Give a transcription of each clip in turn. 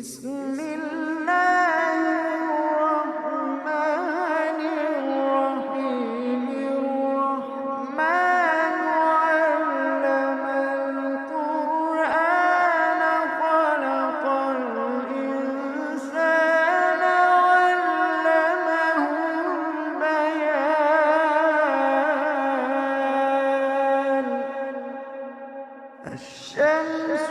Bismillah. الشمس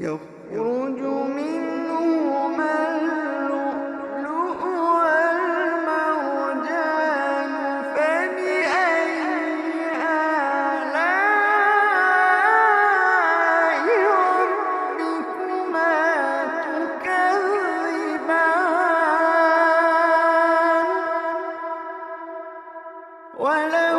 يخرج منهما اللؤلؤ والمرجان فبأي آلاء ربكما تكذبان؟ ولا